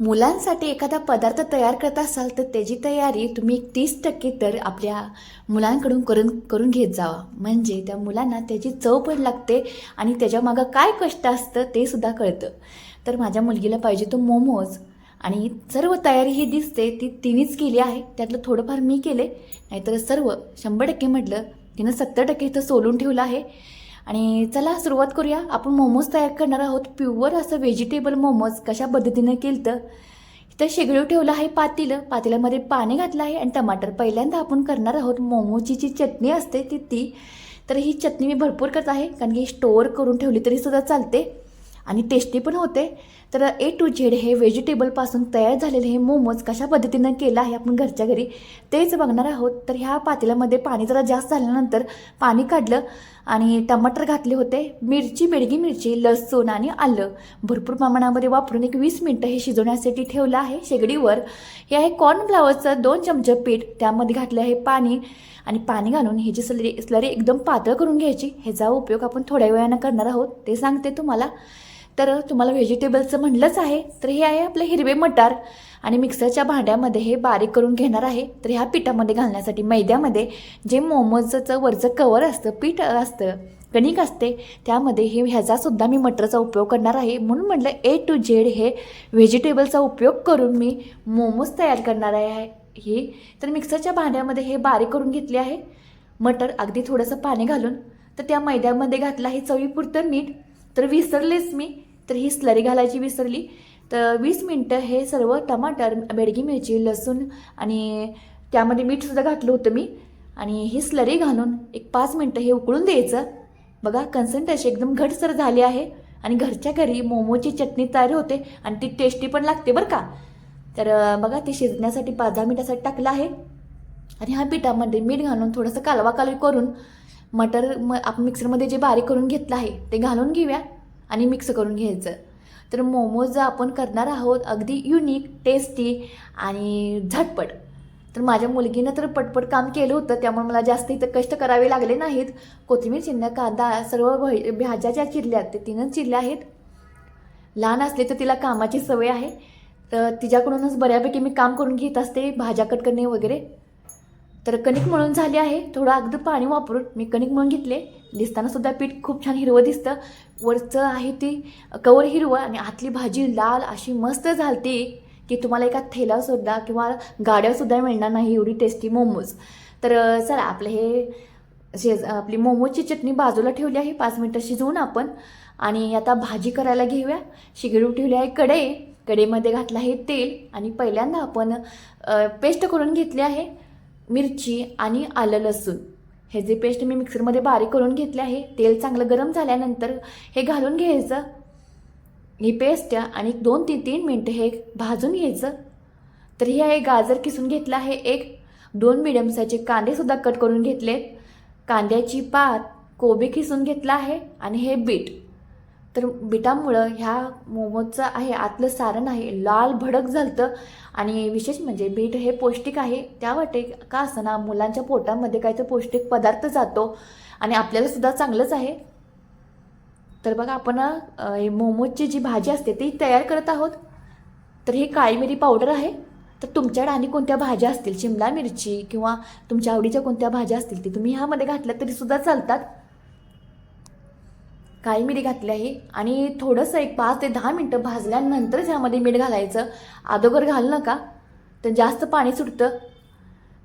मुलांसाठी एखादा पदार्थ तयार करत असाल तर त्याची तयारी तुम्ही तीस टक्के तर आपल्या मुलांकडून करून करून घेत जावा. म्हणजे त्या मुलांना त्याची चव पण लागते आणि त्याच्यामागं काय कष्ट असतं ते सुद्धा कळतं. तर माझ्या मुलगीला पाहिजे तो मोमोज आणि सर्व तयारी ही दिसते. ती तिनेच केली आहे. त्यातलं थोडंफार मी केले. नाहीतर सर्व शंभर टक्के म्हटलं तिनं सत्तर टक्के इथं सोलून ठेवलं आहे. आणि चला सुरुवात करूया. आपण मोमोज तयार करणार आहोत. प्युअर असं व्हेजिटेबल मोमोज कशा पद्धतीनं केलं तर इथं शेगडीव ठेवलं आहे पातेलं. पातेल्यामध्ये पाणी घातलं आहे आणि टमाटर पहिल्यांदा आपण करणार आहोत. मोमोची जी चटणी असते ती ती. तर ही चटणी मी भरपूर करत आहे. कारण की स्टोअर करून ठेवली तरी सुद्धा चालते. आणि टेस्टी पण होते. तर ए टू झेड हे व्हेजिटेबलपासून तयार झालेले हे मोमोज कशा पद्धतीनं केलं आहे आपण घरच्या घरी तेच बघणार आहोत. तर ह्या पातेल्यामध्ये पाणी जरा जास्त झाल्यानंतर पाणी काढलं आणि टमाटर घातले होते. मिरची बेडगी मिरची लसूण आणि आलं. भरपूर प्रमाणामध्ये वापरून एक वीस मिनटं हे शिजवण्यासाठी ठेवलं आहे शेगडीवर. हे आहे कॉर्नफ्लावरचं दोन चमचे पीठ. त्यामध्ये घातलं आहे पाणी आणि पाणी घालून ह्याची जी स्लरी स्लरी एकदम पातळ करून घ्यायची. ह्याचा उपयोग आपण थोड्या वेळानं करणार आहोत. ते सांगते तुम्हाला. तर तुम्हाला व्हेजिटेबलचं म्हणलंच आहे तर हे आहे आपले हिरवे मटार. आणि मिक्सरच्या भांड्यामध्ये हे बारीक करून घेणार आहे. तर ह्या पिठामध्ये घालण्यासाठी मैद्यामध्ये जे मोमोजचं वरचं कवर असतं पीठ असतं कणिक असते त्यामध्ये हे ह्याचासुद्धा मी मटरचा उपयोग करणार आहे. म्हणून म्हटलं ए टू झेड हे व्हेजिटेबलचा उपयोग करून मी मोमोज तयार करणार आहे ही. तर मिक्सरच्या भांड्यामध्ये हे बारीक करून घेतले आहे. मटर अगदी थोडंसं पाणी घालून. तर त्या मैद्यामध्ये घातलं आहे चवीपुरतं मीठ. तर विसरलेच मी तर ही स्लरी घालायची विसरली. तर वीस मिनटं हे सर्व टमाटर बेडगी मिरची लसूण आणि त्यामध्ये मीठसुद्धा घातलं होतं मी. आणि ही स्लरी घालून एक पाच मिनटं हे उकळून द्यायचं. बघा कन्सन्ट्रेशन एकदम घटसर झाली आहे. आणि घरच्या घरी मोमोची चटणी तयार होते आणि ती टेस्टी पण लागते बरं का. तर बघा ते शिजण्यासाठी पाच दहा मिनिटासाठी टाकलं आहे. आणि ह्या पिठामध्ये मीठ घालून थोडंसं कालवा कालवी करून मटर म आपण मिक्सरमध्ये जे बारीक करून घेतलं आहे ते घालून घेऊया आणि मिक्स करून घ्यायचं. तर मोमोज आपण करणार आहोत अगदी युनिक टेस्टी आणि झटपट. तर माझ्या मुलगीनं तर पटपट काम केलं होतं त्यामुळे मला जास्त इथं कष्ट करावे लागले नाहीत. कोथिंबीर चिन्ह कांदा सर्व भाज्या ज्या चिरल्या ते तिनं चिरल्या आहेत. लहान असले तर तिला कामाची सवय आहे. तर तिच्याकडूनच बऱ्यापैकी मी काम करून घेत असते भाज्या कट करणे वगैरे. तर कणिक मळून झाली आहे. थोडं अगदी पाणी वापरून मी कणिक मळून घेतले. दिसतानासुद्धा पीठ खूप छान हिरवं दिसतं. वरचं आहे ती कवर हिरवं आणि आतली भाजी लाल अशी मस्त झालती की तुम्हाला एका थैलासुद्धा किंवा गाड्यासुद्धा मिळणार नाही एवढी टेस्टी मोमोज तर चला आपलं हे शेज आपली मोमोजची चटणी बाजूला ठेवली आहे. पाच मिनटं शिजवून आपण आणि आता भाजी करायला घेऊया. शिगडू ठेवली आहे कढई. कढईमध्ये घातलं आहे तेल आणि पहिल्यांदा आपण पेस्ट करून घेतली आहे. मिरची आणि आलं लसूण. हे जे पेस्ट मी मिक्सरमध्ये बारीक करून घेतले आहे तेल चांगलं गरम झाल्यानंतर हे घालून घ्यायचं. ही पेस्ट आणि दोन ते तीन मिनटं हे भाजून घ्यायचं. तर हे आहे गाजर किसून घेतलं आहे एक. दोन मिडियम साईजचे कांदेसुद्धा कट करून घेतलेत. कांद्याची पात कोबी किसून घेतला आहे आणि हे बीट. तर बिटामुळं ह्या मोमोजचं आहे आतलं सारण आहे लाल भडक झालतं. आणि विशेष म्हणजे बीट हे पौष्टिक आहे. त्या वाटे का असं मुलांच्या पोटामध्ये काय तर पौष्टिक पदार्थ जातो. आणि आपल्याला सुद्धा चांगलंच आहे. तर बघा आपण हे मोमोजची जी भाजी असते ती तयार करत आहोत. तर ही काळी मिरी पावडर आहे. तर तुमच्याकडे आणि कोणत्या भाज्या असतील? शिमला मिरची किंवा तुमच्या आवडीच्या कोणत्या भाज्या असतील ते तुम्ही ह्यामध्ये घातल्या तरी सुद्धा चालतात. काळी मिरी घातली आहे आणि थोडंसं एक पाच ते दहा मिनटं भाजल्यानंतरच ह्यामध्ये मीठ घालायचं. अगोदर घाल नका. तर जास्त पाणी सुटतं.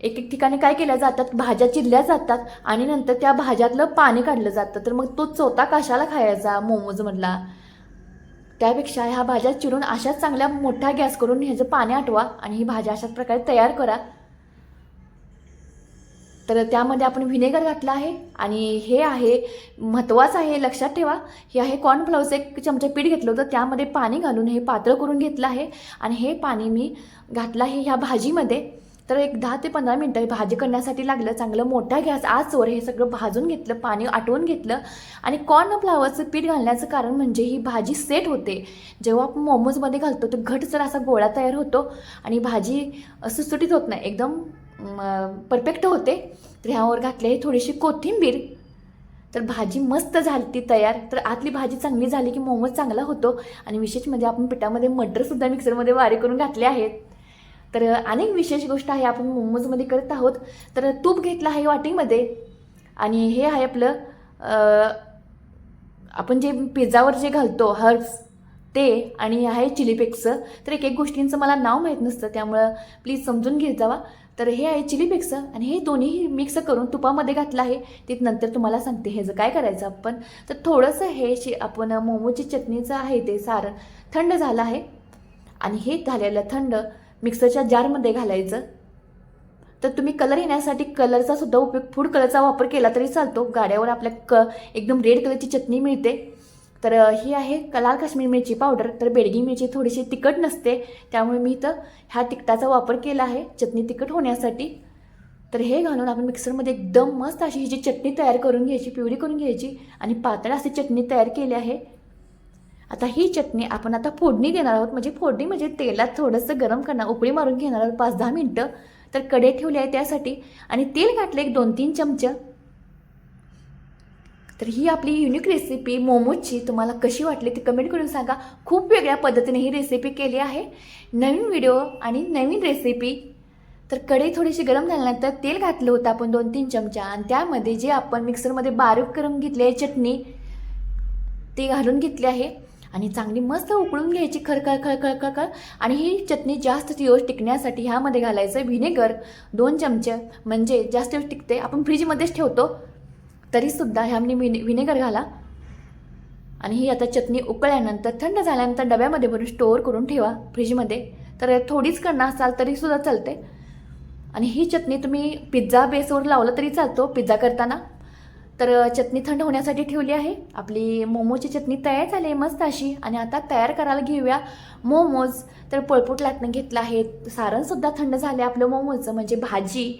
एक एक ठिकाणी काय केल्या जातात? भाज्या चिरल्या जातात आणि नंतर त्या भाज्यातलं पाणी काढलं जातं. तर मग तो चोथा कशाला खायचा? मोमोजमधला. त्यापेक्षा ह्या भाज्या चिरून अशाच चांगल्या मोठा गॅस करून ह्याचं पाणी आटवा आणि ही भाज्या अशाच प्रकारे तयार करा. तर त्यामध्ये आपण व्हिनेगर घातलं आहे आणि हे आहे महत्त्वाचं आहे लक्षात ठेवा हे आहे कॉर्नफ्लॉवरचं एक चमचा पीठ घेतलं होतं त्यामध्ये पाणी घालून हे पातळ करून घेतलं आहे आणि हे पाणी मी घातलं आहे ह्या भाजीमध्ये. तर एक दहा ते पंधरा मिनटं हे भाजी करण्यासाठी लागलं चांगलं मोठा गॅस आजवर हे सगळं भाजून घेतलं पाणी आटवून घेतलं आणि कॉर्नफ्लावरचं पीठ घालण्याचं कारण म्हणजे ही भाजी सेट होते. जेव्हा आपण मोमोजमध्ये घालतो तर घटसर असा गोळा तयार होतो आणि भाजी सुटसुटीत होत नाही एकदम परफेक्ट होते. तर ह्यावर घातले थोडीशी कोथिंबीर. तर भाजी मस्त झाली ती तयार. तर आतली भाजी चांगली झाली की मोमोज चांगला होतो. आणि विशेष म्हणजे आपण पिठामध्ये मटरसुद्धा मिक्सरमध्ये वारे करून घातले आहेत. तर अनेक विशेष गोष्ट आहे आपण मोमोजमध्ये करत आहोत. तर तूप घेतलं आहे वाटीमध्ये. आणि हे आहे आपलं आपण जे पिझ्झावर जे घालतो हर्ब्स ते आणि आहे चिली फ्लेक्सचं तर एक एक गोष्टींचं मला नाव माहीत नसतं. त्यामुळं प्लीज समजून घेत जावा. तर हे आहे चिली मिक्स आणि हे दोन्ही मिक्स करून तुपामध्ये घातलं आहे. ते नंतर तुम्हाला सांगते ह्याचं काय करायचं आपण तर थोडंसं हे शे आपण मोमोची चटणीचं आहे ते सारण थंड झालं आहे. आणि हे झालेलं थंड मिक्सरच्या जारमध्ये घालायचं. तर तुम्ही कलर येण्यासाठी कलरचा सुद्धा उपयोग फूड कलरचा वापर केला तरी चालतो. गाड्यावर आपल्या क एकदम रेड कलरची चटणी मिळते. तर ही आहे क- लाल काश्मीर मिरची पावडर. तर बेडगी मिरची थोडीशी तिखट नसते त्यामुळे मी इथं ह्या तिखटाचा वापर केला आहे चटणी तिखट होण्यासाठी. तर हे घालून आपण मिक्सरमध्ये एकदम मस्त अशी ही जी चटणी तयार करून घ्यायची पिवळी करून घ्यायची आणि पातळ अशी चटणी तयार केली आहे. आता ही चटणी आपण आता फोडणी देणार आहोत. म्हणजे फोडणी म्हणजे तेलात थोडंसं गरम करणार उकळी मारून घेणार आहोत पाच दहा मिनटं. तर कडे ठेवले आहे त्यासाठी आणि तेल घातलं एक दोन तीन चमचं. तर ही आपली युनिक रेसिपी मोमोजची तुम्हाला कशी वाटली ती कमेंट करून सांगा. खूप वेगळ्या पद्धतीने ही रेसिपी केली आहे. नवीन व्हिडिओ आणि नवीन रेसिपी तर कढई थोडीशी गरम झाल्यानंतर तेल घातलं होतं आपण दोन तीन चमचा. आणि त्यामध्ये जे आपण मिक्सरमध्ये बारीक करून घेतली आहे चटणी ते घालून घेतले आहे. आणि चांगली मस्त उकळून घ्यायची खळखळ खळखळ खळखळ आणि ही चटणी जास्त दिवस टिकण्यासाठी ह्यामध्ये घालायचं व्हिनेगर दोन चमचे. म्हणजे जास्त दिवस टिकते. आपण फ्रीजमध्येच ठेवतो. तरीसुद्धा ह्यामध्ये विने व्हिनेगर घाला. आणि ही आता चटणी उकळल्यानंतर थंड झाल्यानंतर डब्यामध्ये भरून स्टोअर करून ठेवा फ्रीजमध्ये तर थोडीच करणार असाल तरीसुद्धा चालते आणि ही चटणी तुम्ही पिझ्झा बेसवर लावलं तरी चालतो पिझ्झा करताना. तर चटणी थंड होण्यासाठी ठेवली आहे. आपली मोमोची चटणी तयार झाली आहे मस्त अशी. आणि आता तयार करायला घेऊया मोमोज. तर पळपूट लाटणं घेतलं आहे. सारणसुद्धा थंड झालं आहे आपलं मोमोजचं म्हणजे भाजी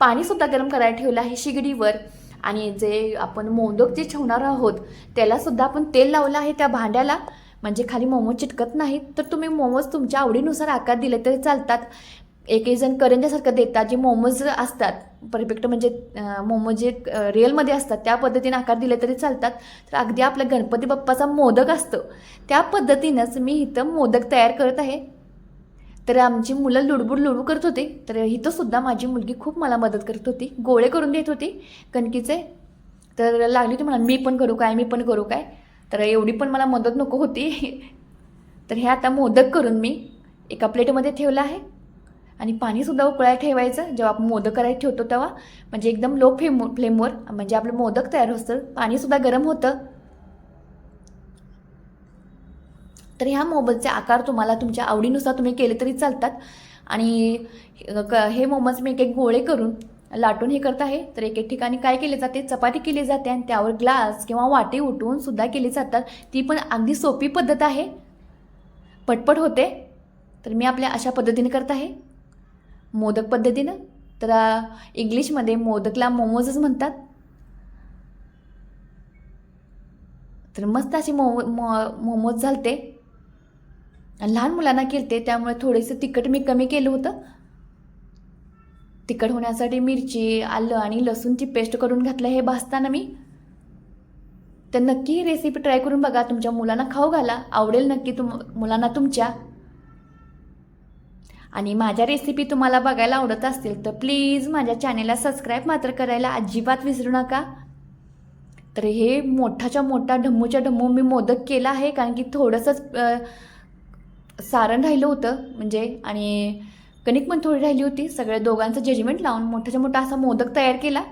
पाणीसुद्धा गरम करायला ठेवलं आहे शिगडीवर. आणि जे आपण मोदक जे ठेवणार आहोत त्यालासुद्धा आपण तेल लावलं आहे त्या भांड्याला. म्हणजे खाली मोमोज चिटकत नाहीत तर तुम्ही मोमोज तुमच्या आवडीनुसार आकार दिले तरी चालतात. एक एक जण करंजासारखं देतात जे मोमोज असतात. परफेक्ट म्हणजे मोमोज जे अं, रिअलमध्ये असतात त्या पद्धतीने आकार दिले तरी चालतात. तर अगदी आपल्या गणपती बाप्पाचा मोदक असतो. त्या पद्धतीनंच मी इथं मोदक तयार करत आहे. तर आमची मुलं लुडबुड लुडू करत होती. तर इथंसुद्धा माझी मुलगी खूप मला मदत करत होती. गोळे करून देत होती कणकीचे. तर लागली होती म्हणा मी पण करू काय मी पण करू काय? तर एवढी पण मला मदत नको होती. तर हे आता मोदक करून मी एका प्लेटमध्ये ठेवलं आहे. आणि पाणीसुद्धा उकळायला ठेवायचं. जेव्हा आपण मोदक करायला ठेवतो तेव्हा. म्हणजे एकदम लो फ्लेम फ्लेमवर म्हणजे आपलं मोदक तयार होतं. पाणीसुद्धा गरम होतं. तर ह्या मोमोजचे आकार तुम्हाला तुमच्या आवडीनुसार तुम्ही केले तरी चालतात. आणि क- हे मोमोज मी एक एक गोळे करून लाटून हे करत आहे. तर एक एक ठिकाणी काय केले जाते? चपाती केली जाते आणि त्यावर ग्लास किंवा वाटी उठवून सुद्धा केली जातात. ती पण अगदी सोपी पद्धत आहे. पटपट होते. तर मी आपल्या अशा पद्धतीने करत आहे. मोदक पद्धतीनं. तर इंग्लिशमध्ये मोदकला मोमोजच म्हणतात. तर मस्त अशी मोमो मो मोमोज झालते. लहान मुलांना केलते त्यामुळे थोडेसे तिखट मी कमी केलं होतं. तिखट होण्यासाठी मिरची आलं आणि लसूणची पेस्ट करून घातलं हे भासताना मी. तर नक्की ही रेसिपी ट्राय करून बघा तुमच्या मुलांना खाऊ घाला आवडेल नक्की तुम मुलांना तुमच्या. आणि माझ्या रेसिपी तुम्हाला बघायला आवडत असतील तर प्लीज माझ्या चॅनेलला सबस्क्राईब मात्र करायला अजिबात विसरू नका. तर हे मोठाच्या मोठा ढम्मूच्या ढम्मू मी मोदक केला आहे कारण की थोडंसंच सारण राहिलं होतं म्हणजे आणि कणिक पण थोडी राहिली होती. सगळ्या दोघांचं जजमेंट लावून मोठ्याच्या मोठा असा मोदक तयार केला.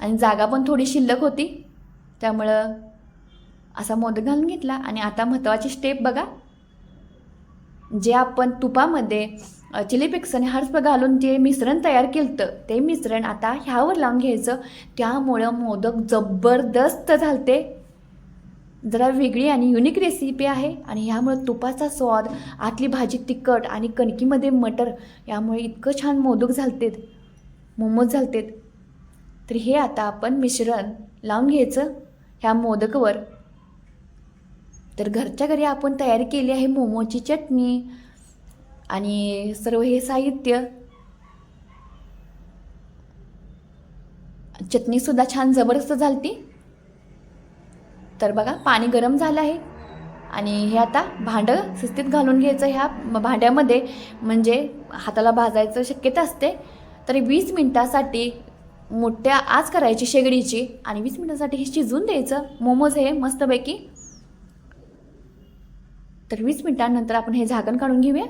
आणि जागा पण थोडी शिल्लक होती. त्यामुळं असा मोदक घालून घेतला. आणि आता महत्त्वाची स्टेप बघा. जे आपण तुपामध्ये चिली पिक्स आणि हर्ष घालून जे मिश्रण तयार केलं ते मिश्रण आता ह्यावर लावून घ्यायचं. त्यामुळं मोदक जबरदस्त झालते. जरा वेगळी आणि युनिक रेसिपी आहे. आणि ह्यामुळे तुपाचा स्वाद आतली भाजी तिखट आणि कणकीमध्ये मटर यामुळे इतकं छान मोदक झालतेत मोमोज झालतेत. तर हे आता आपण मिश्रण लावून घ्यायचं ह्या मोदकवर. तर घरच्या घरी आपण तयार केली आहे मोमोची चटणी आणि सर्व हे साहित्य. चटणीसुद्धा छान जबरदस्त झालती. तर बघा पाणी गरम झालं आहे. आणि हे आता भांडं शिस्तीत घालून घ्यायचं ह्या म- भांड्यामध्ये. म्हणजे हाताला भाजायचं शक्यता असते. तरी वीस मिनटासाठी मोठ्या आज करायची शेगडीची आणि वीस मिनटासाठी हे शिजवून द्यायचं. मोमोज हे मस्तपैकी. तर वीस मिनटानंतर आपण हे झाकण काढून घेऊया.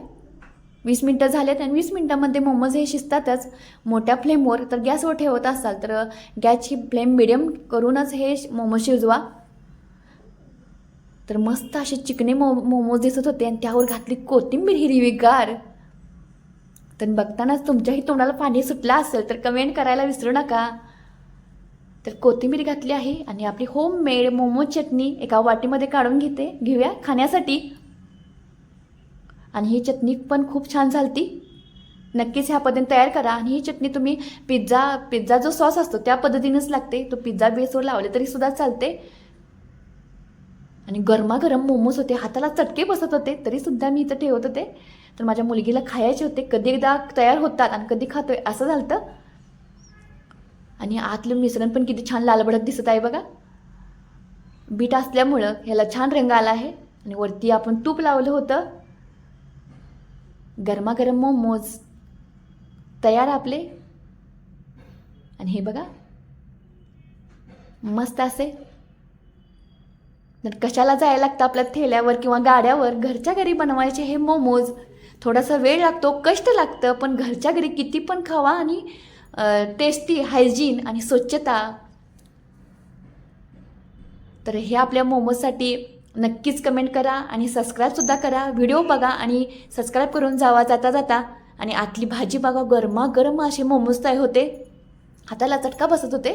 वीस मिनटं झालेत आणि वीस मिनटामध्ये मोमोज हे शिजतातच. मोठ्या फ्लेमवर तर गॅसवर ठेवत असाल तर गॅसची फ्लेम मिडियम करूनच हे मोमोज शिजवा. तर मस्त असे चिकने मो मोमोज दिसत होते आणि त्यावर घातली कोथिंबीर हिरवीगार तर बघतानाच तुमच्याही तोंडाला पाणी सुटलं असेल तर कमेंट करायला विसरू नका. तर कोथिंबीर घातली आहे आणि आपली होम मेड मोमो चटणी एका वाटीमध्ये काढून घेते. घेऊया खाण्यासाठी. आणि ही चटणी पण खूप छान झालती. नक्कीच ह्या पद्धतीने तयार करा. आणि ही चटणी तुम्ही पिझ्झा पिझ्झा जो सॉस असतो त्या पद्धतीनेच लागते. तो पिझ्झा बेसवर लावले तरी सुद्धा चालते. आणि गरमागरम मोमोज होते हाताला चटके बसत होते तरी सुद्धा मी इथं ठेवत होते. तर माझ्या मुलगीला खायचे होते कधी एकदा तयार होतात आणि कधी खातोय असं झालं आणि आतलं मिश्रण पण किती छान लालबडक दिसत आहे बघा. बीट असल्यामुळं ह्याला छान रंग आला आहे. आणि वरती आपण तूप लावलं होतं. गरमागरम मोमोज तयार आपले. आणि हे बघा. मस्त असे तर कशाला जायला लागतं आपल्या थेल्यावर किंवा गाड्यावर? घरच्या घरी बनवायचे हे मोमोज. थोडासा वेळ लागतो कष्ट लागतं पण घरच्या घरी किती पण खावा आणि टेस्टी हायजीन आणि स्वच्छता. तर हे आपल्या मोमोजसाठी नक्कीच कमेंट करा आणि सबस्क्राईबसुद्धा करा. व्हिडिओ बघा आणि सबस्क्राईब करून जावा जाता जाता. आणि आतली भाजी बघा गरमागरम असे मोमोज तयार होते. हाताला चटका बसत होते.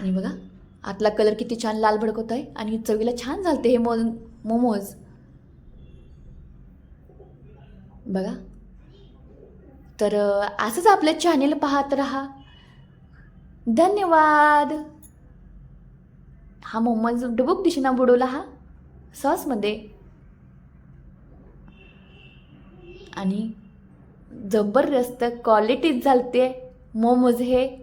आणि बघा आतला कलर किती छान लाल भडकवत आहे आणि चवीला छान झालते हे मो मोमोज. बघा. तर असंच आपल्या चॅनेल पाहत राहा. धन्यवाद. हा मोमोज डुबुक दिशेना बुडवला हा सॉसमध्ये. आणि जबरदस्त क्वालिटीच झालते मोमोज हे.